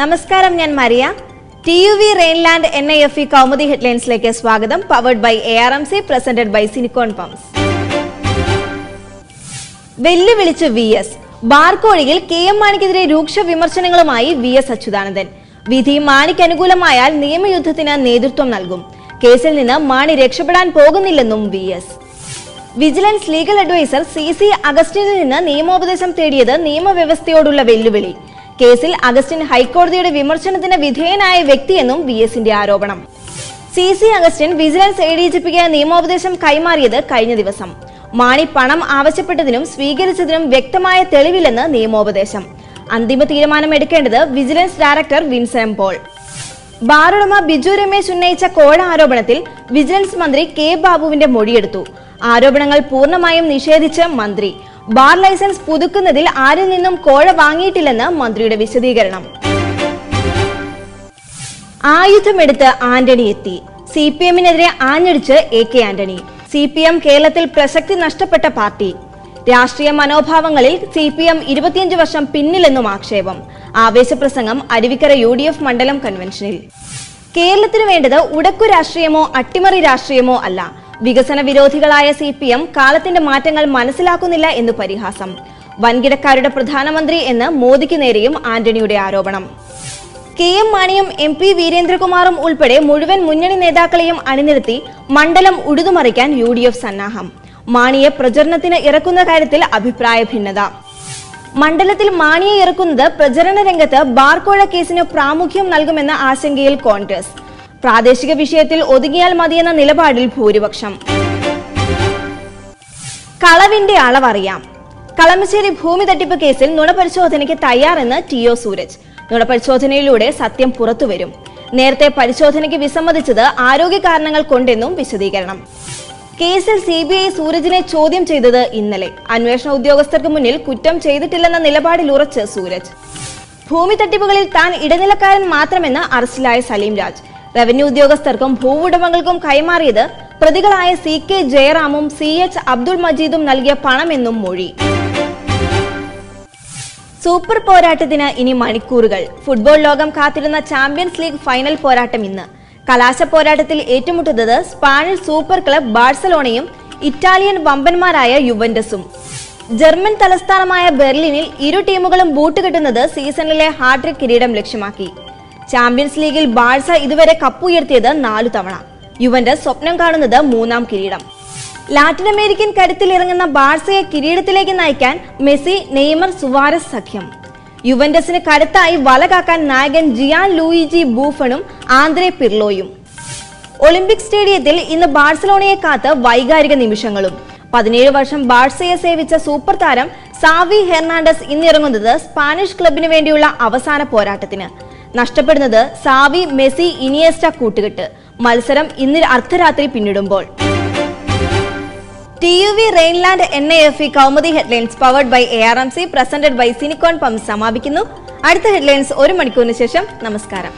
നമസ്കാരം ഞാൻ Maria. T U V Rheinland N I F E Kaumudi ഹെഡ്ലൈൻസിലേക്ക് സ്വാഗതം powered by A R M C presented by Sinicon pumps വെല്ലുവിളിച്ച് V S. ബാർക്കോഴിയിൽ K M മാണിക്കെതിരെ രൂക്ഷ വിമർശനങ്ങളുമായി V S Achuthanandan. വിധി മാണിക്ക് അനുകൂലമായാൽ നിയമയുദ്ധത്തിന് നേതൃത്വം നൽകും. കേസിൽ നിന്ന് മാണി രക്ഷപ്പെടാൻ പോകുന്നില്ലെന്നും V S. Vigilance legal adviser C C അഗസ്റ്റിനിൽ നിന്ന് നിയമോപദേശം തേടിയത് നിയമവ്യവസ്ഥയോടുള്ള വെല്ലുവിളി. കേസിൽ അഗസ്റ്റിൻ ഹൈക്കോടതിയുടെ വിമർശനത്തിന് വിധേയനായ വ്യക്തിയെന്നും വി എസിന്റെ ആരോപണം. C C Augustine vigilance A D G പിക്ക് നിയമോപദേശം കൈമാറിയത് കഴിഞ്ഞ ദിവസം. മാണി പണം ആവശ്യപ്പെട്ടതിനും സ്വീകരിച്ചതിനും വ്യക്തമായ തെളിവില്ലെന്ന് നിയമോപദേശം. അന്തിമ തീരുമാനം എടുക്കേണ്ടത് വിജിലൻസ് ഡയറക്ടർ വിൻസെം പോൾ. ബാറുടമ ബിജു രമേശ് ഉന്നയിച്ച കോഴ ആരോപണത്തിൽ വിജിലൻസ് മന്ത്രി കെ ബാബുവിന്റെ മൊഴിയെടുത്തു. ആരോപണങ്ങൾ പൂർണമായും നിഷേധിച്ച് മന്ത്രി. ബാർ ലൈസൻസ് പുതുക്കുന്നതിൽ ആരിൽ നിന്നും കോഴ വാങ്ങിയിട്ടില്ലെന്ന് മന്ത്രിയുടെ വിശദീകരണം. ആയുധമെടുത്ത് ആന്റണി എത്തി. സി പി എമ്മിനെതിരെ ആഞ്ഞടിച്ച് A K Antony. C P M കേരളത്തിൽ പ്രസക്തി നഷ്ടപ്പെട്ട പാർട്ടി. രാഷ്ട്രീയ മനോഭാവങ്ങളിൽ സി പി എം ഇരുപത്തിയഞ്ച് വർഷം പിന്നിലെന്നും ആക്ഷേപം. ആവേശപ്രസംഗം അരുവിക്കര യു ഡി എഫ് മണ്ഡലം കൺവെൻഷനിൽ കേരളത്തിന് വേണ്ടത് ഉടക്കു രാഷ്ട്രീയമോ അട്ടിമറി രാഷ്ട്രീയമോ അല്ല. വികസന വിരോധികളായ സി പി എം കാലത്തിന്റെ മാറ്റങ്ങൾ മനസ്സിലാക്കുന്നില്ല എന്ന് പരിഹാസം. വൻകിടക്കാരുടെ പ്രധാനമന്ത്രി എന്ന് മോദിക്ക് നേരെയും ആന്റണിയുടെ ആരോപണം. കെ എം മാണിയും എം പി വീരേന്ദ്രകുമാറും ഉൾപ്പെടെ മുഴുവൻ മുന്നണി നേതാക്കളെയും അണിനിരത്തി മണ്ഡലം ഉഴുതുമറിക്കാൻ യു ഡി എഫ് സന്നാഹം. മാണിയെ പ്രചരണത്തിന് ഇറക്കുന്ന കാര്യത്തിൽ അഭിപ്രായ ഭിന്നത. മണ്ഡലത്തിൽ മാണിയെ ഇറക്കുന്നത് പ്രചരണ രംഗത്ത് ബാർകോഴ കേസിന് പ്രാമുഖ്യം നൽകുമെന്ന ആശങ്കയിൽ കോൺഗ്രസ്. പ്രാദേശിക വിഷയത്തിൽ ഒതുങ്ങിയാൽ മതിയെന്ന നിലപാടിൽ ഭൂരിപക്ഷം. കളവിന്റെ അളവറിയാം. കളമശ്ശേരി ഭൂമി തട്ടിപ്പ് കേസിൽ നുണപരിശോധനയ്ക്ക് തയ്യാറെന്ന് ടി ഒ സൂരജ്. നുണപരിശോധനയിലൂടെ സത്യം പുറത്തുവരും. നേരത്തെ പരിശോധനയ്ക്ക് വിസമ്മതിച്ചത് ആരോഗ്യ കാരണങ്ങൾ കൊണ്ടെന്നും വിശദീകരണം. കേസിൽ സി ബി ഐ സൂരജിനെ ചോദ്യം ചെയ്തത് ഇന്നലെ. അന്വേഷണ ഉദ്യോഗസ്ഥർക്ക് മുന്നിൽ കുറ്റം ചെയ്തിട്ടില്ലെന്ന നിലപാടിൽ ഉറച്ച് സൂരജ്. ഭൂമി തട്ടിപ്പുകളിൽ താൻ ഇടനിലക്കാരൻ മാത്രമെന്ന് അറസ്റ്റിലായ സലീം രാജ്. റവന്യൂ ഉദ്യോഗസ്ഥർക്കും ഭൂവുടമകൾക്കും കൈമാറിയത് പ്രതികളായ സി കെ ജയറാമും സി എച്ച് അബ്ദുൾ മജീദും നൽകിയ പണമെന്നും മൊഴി. സൂപ്പർ പോരാട്ടത്തിന് ഇനി മണിക്കൂറുകൾ. ഫുട്ബോൾ ലോകം കാത്തിരുന്ന ചാമ്പ്യൻസ് ലീഗ് ഫൈനൽ പോരാട്ടം ഇന്ന്. കലാശ പോരാട്ടത്തിൽ ഏറ്റുമുട്ടുന്നത് സ്പാനിഷ് സൂപ്പർ ക്ലബ് ബാഴ്സലോണയും ഇറ്റാലിയൻ വമ്പന്മാരായ യുവന്റസും ജർമ്മൻ തലസ്ഥാനമായ ബെർലിനിൽ ഇരു ടീമുകളും ബൂട്ട് കെട്ടുന്നത് സീസണിലെ ഹാട്രിക് കിരീടം ലക്ഷ്യമാക്കി. ചാമ്പ്യൻസ് ലീഗിൽ ബാഴ്സ ഇതുവരെ കപ്പുയർത്തിയത് നാലു തവണ. യുവന്റെ സ്വപ്നം കാണുന്നത് മൂന്നാം കിരീടം. ലാറ്റിൻ അമേരിക്കൻ കരുത്തിൽ ഇറങ്ങുന്ന ബാഴ്സയെ കിരീടത്തിലേക്ക് നയിക്കാൻ മെസ്സി നെയ്മർ സുവാരസ് സഖ്യം. യുവന്റസിന് കരുത്തായി വല കാക്കാൻ നായകൻ ജിയാൻ ലൂയിജി ബൂഫണും ആന്ദ്രെ പിർലോയും. ഒളിമ്പിക് സ്റ്റേഡിയത്തിൽ ഇന്ന് ബാഴ്സലോണയെ കാത്ത് വൈകാരിക നിമിഷങ്ങളും. പതിനേഴ് വർഷം ബാഴ്സയെ സേവിച്ച സൂപ്പർ താരം സാവി ഹെർണാണ്ടസ് ഇന്നിറങ്ങുന്നത് സ്പാനിഷ് ക്ലബിന് വേണ്ടിയുള്ള അവസാന പോരാട്ടത്തിന്. നഷ്ടപ്പെടുന്നത് സാവി മെസ്സി ഇനിയസ്റ്റ കൂട്ടുകെട്ട്. മത്സരം ഇന്ന് അർദ്ധരാത്രി പിന്നിടുമ്പോൾ. T U V Rheinland N I F E Kaumudi headlines powered by A R M C presented by Sinicon pump സമാപിക്കുന്നു. അടുത്ത ഹെഡ്ലൈൻസ് ഒരു മണിക്കൂറിന് ശേഷം. നമസ്കാരം.